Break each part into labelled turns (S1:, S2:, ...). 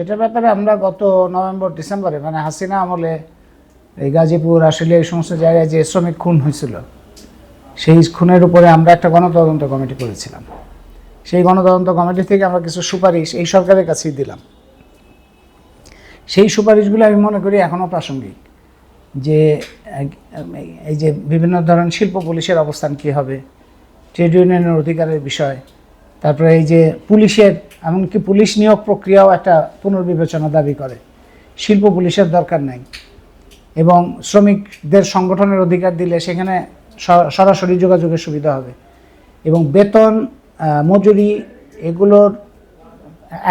S1: সেটার ব্যাপারে আমরা গত নভেম্বর, ডিসেম্বরে মানে হাসিনা আমলে এই গাজীপুর আসলে এই সমস্ত জায়গায় যে শ্রমিক খুন হয়েছিল, সেই খুনের উপরে আমরা একটা গণতদন্ত কমিটি করেছিলাম। সেই গণতদন্ত কমিটি থেকে আমরা কিছু সুপারিশ এই সরকারের কাছেই দিলাম। সেই সুপারিশগুলো আমি মনে করি এখনও প্রাসঙ্গিক, যে এই যে বিভিন্ন ধরনের শিল্প পুলিশের অবস্থান কী হবে, ট্রেড ইউনিয়নের অধিকারের বিষয় তারপরে এই যে পুলিশের, এমনকি পুলিশ নিয়োগ প্রক্রিয়াও একটা পুনর্বিবেচনা দাবি করে। শিল্প পুলিশের দরকার নাই। এবং শ্রমিকদের সংগঠনের অধিকার দিলে সেখানে সরাসরি যোগাযোগের সুবিধা হবে। এবং বেতন মজুরি এগুলোর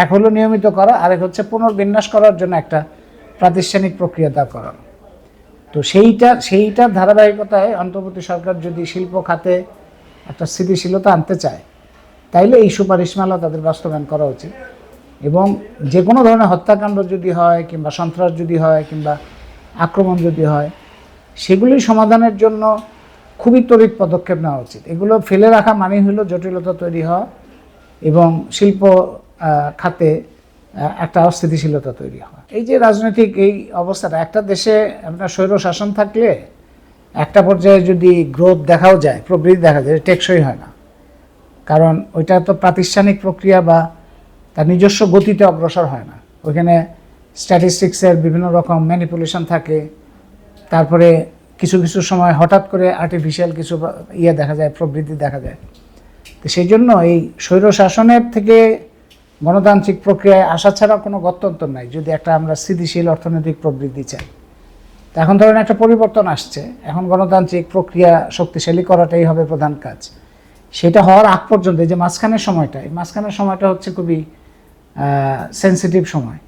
S1: এক হলো নিয়মিত করা, আরেক হচ্ছে পুনর্বিন্যাস করার জন্য একটা প্রাতিষ্ঠানিক প্রক্রিয়া দাঁড় করানো তো সেইটা, সেইটার ধারাবাহিকতায় অন্তর্বর্তী সরকার যদি শিল্প খাতে একটা স্থিতিশীলতা আনতে চায় তাইলে এই সুপারিশমালা তাদের বাস্তবায়ন করা উচিত। এবং যে কোনো ধরনের হত্যাকাণ্ড যদি হয়, কিংবা সন্ত্রাস যদি হয়, কিংবা আক্রমণ যদি হয়, সেগুলি সমাধানের জন্য খুবই তড়িৎ পদক্ষেপ নেওয়া উচিত। এগুলো ফেলে রাখা মানে হলো জটিলতা তৈরি হওয়া এবং শিল্প খাতে একটা অস্থিতিশীলতা তৈরি হওয়া। এই যে রাজনৈতিক এই অবস্থাটা, একটা দেশে আপনার স্বৈর শাসন থাকলে একটা পর্যায়ে যদি গ্রোথ দেখাও যায়, প্রবৃদ্ধি দেখা যায়, টেকসই হয় না। কারণ ওইটা তো প্রাতিষ্ঠানিক প্রক্রিয়া বা তার নিজস্ব গতিতে অগ্রসর হয় না। ওইখানে স্ট্যাটিস্টিক্সের বিভিন্ন রকম ম্যানিপুলেশন থাকে। তারপরে কিছু কিছু সময় হঠাৎ করে আর্টিফিশিয়াল কিছু ইয়ে দেখা যায়, প্রবৃদ্ধি দেখা যায়। তো সেই জন্য এই স্বৈর শাসনের থেকে গণতান্ত্রিক প্রক্রিয়ায় আসা ছাড়া কোনো গত্যন্তর নাই, যদি একটা আমরা স্থিতিশীল অর্থনৈতিক প্রবৃদ্ধি চাই। এখন ধরেন একটা পরিবর্তন আসছে। এখন গণতান্ত্রিক প্রক্রিয়া শক্তিশালী করাটাই হবে প্রধান কাজ। সেটা হওয়ার আগ পর্যন্ত যে মাঝখানের সময়টা, এই মাঝখানের সময়টা হচ্ছে খুবই সেন্সিটিভ সময়।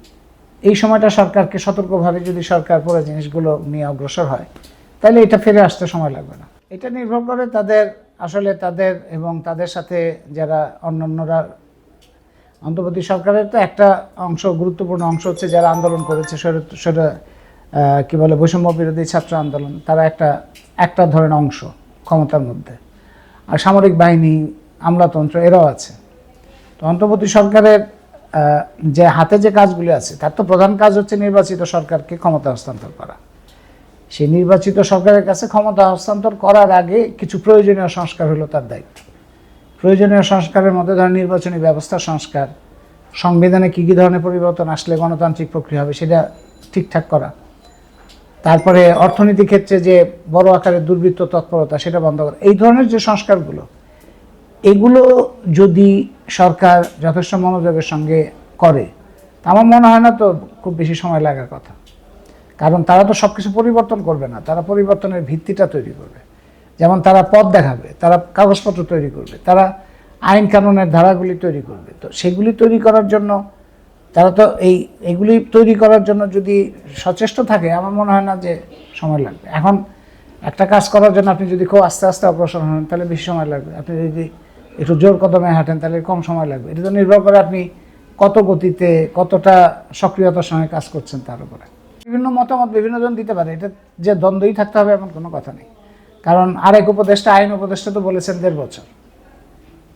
S1: এই সময়টা সরকারকে সতর্কভাবে যদি সরকার পুরো জিনিসগুলো নিয়ে অগ্রসর হয়, তাহলে এটা ফিরে আসতে সময় লাগবে না। এটা নির্ভর করে তাদের আসলে তাদের এবং তাদের সাথে যারা অন্যান্যরা, অন্তর্বর্তী সরকারের তো একটা অংশ, গুরুত্বপূর্ণ অংশ হচ্ছে যারা আন্দোলন করেছে সেটা কি বলে বৈষম্য বিরোধী ছাত্র আন্দোলন, তারা একটা একটা ধরনের অংশ ক্ষমতার মধ্যে। সামরিক বাহিনী, আমলাতন্ত্র এরাও আছে। তো অন্তর্বর্তী সরকারের যে হাতে যে কাজগুলি আছে, তার তো প্রধান কাজ হচ্ছে নির্বাচিত সরকারকে ক্ষমতা হস্তান্তর করা। সেই নির্বাচিত সরকারের কাছে ক্ষমতা হস্তান্তর করার আগে কিছু প্রয়োজনীয় সংস্কার হলো তার দায়িত্ব। প্রয়োজনীয় সংস্কারের মধ্যে ধরেন নির্বাচনী ব্যবস্থা, সংস্কার, সংবিধানে কী কী ধরনের পরিবর্তন আসলে গণতান্ত্রিক প্রক্রিয়া হবে সেটা ঠিকঠাক করা। তারপরে অর্থনীতি ক্ষেত্রে যে বড় আকারে দুর্বৃত্ত তৎপরতা, সেটা বন্ধ করা। এই ধরনের যে সংস্কারগুলো, এগুলো যদি সরকার যথেষ্ট মনোযোগের সঙ্গে করে আমার মনে হয় না তো খুব বেশি সময় লাগার কথা। কারণ তারা তো সব কিছু পরিবর্তন করবে না, তারা পরিবর্তনের ভিত্তিটা তৈরি করবে। যেমন তারা পথ দেখাবে, তারা কাগজপত্র তৈরি করবে, তারা আইন কানুনের ধারাগুলি তৈরি করবে। তো সেগুলি তৈরি করার জন্য তারা তো এই, এগুলি তৈরি করার জন্য যদি সচেষ্ট থাকে, আমার মনে হয় না যে সময় লাগবে। এখন একটা কাজ করার জন্য আপনি যদি খুব আস্তে আস্তে অগ্রসর হন, তাহলে বেশি সময় লাগবে। আপনি যদি একটু জোর কদমে হাঁটেন, তাহলে কম সময় লাগবে। এটা তো নির্ভর করে আপনি কত গতিতে কতটা সক্রিয়তার সঙ্গে কাজ করছেন তার উপরে। বিভিন্ন মতামত বিভিন্ন জন দিতে পারে, এটা যে দ্বন্দ্বই থাকতে হবে এমন কোনো কথা নেই। কারণ আরেক উপদেষ্টা, আইন উপদেষ্টা তো বলেছেন দেড় বছর।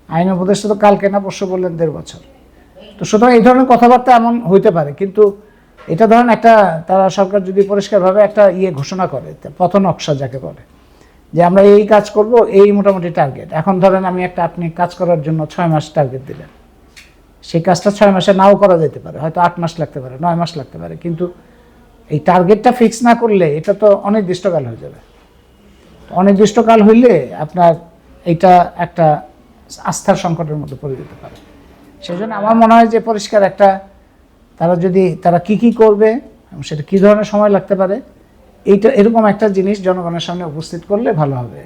S1: আইন উপদেষ্টা তো কালকে না পরশু বললেন দেড় বছর। তো সুতরাং এই ধরনের কথাবার্তা এমন হইতে পারে। কিন্তু এটা ধরেন একটা, তারা সরকার যদি পরিষ্কারভাবে একটা ইয়ে ঘোষণা করে পথ নকশা যাকে বলে, যে আমরা এই কাজ করব, এই মোটামুটি টার্গেট এখন ধরেন আমি একটা, আপনি কাজ করার জন্য ছয় মাস টার্গেট দিলেন। সেই কাজটা ছয় মাসে নাও করা যেতে পারে। হয়তো আট মাস লাগতে পারে, নয় মাস লাগতে পারে। কিন্তু এই টার্গেটটা ফিক্স না করলে এটা তো অনির্দিষ্টকাল হয়ে যাবে। অনির্দিষ্টকাল হইলে আপনার এটা একটা আস্থার সংকটের মধ্যে পড়ে যেতে পারে। সেই জন্য আমার মনে হয় যে পরিষ্কার একটা, তারা যদি, তারা কি কি করবে সেটা কী ধরনের সময় লাগতে পারে, এইটা এরকম একটা জিনিস জনগণের সামনে উপস্থিত করলে ভালো হবে।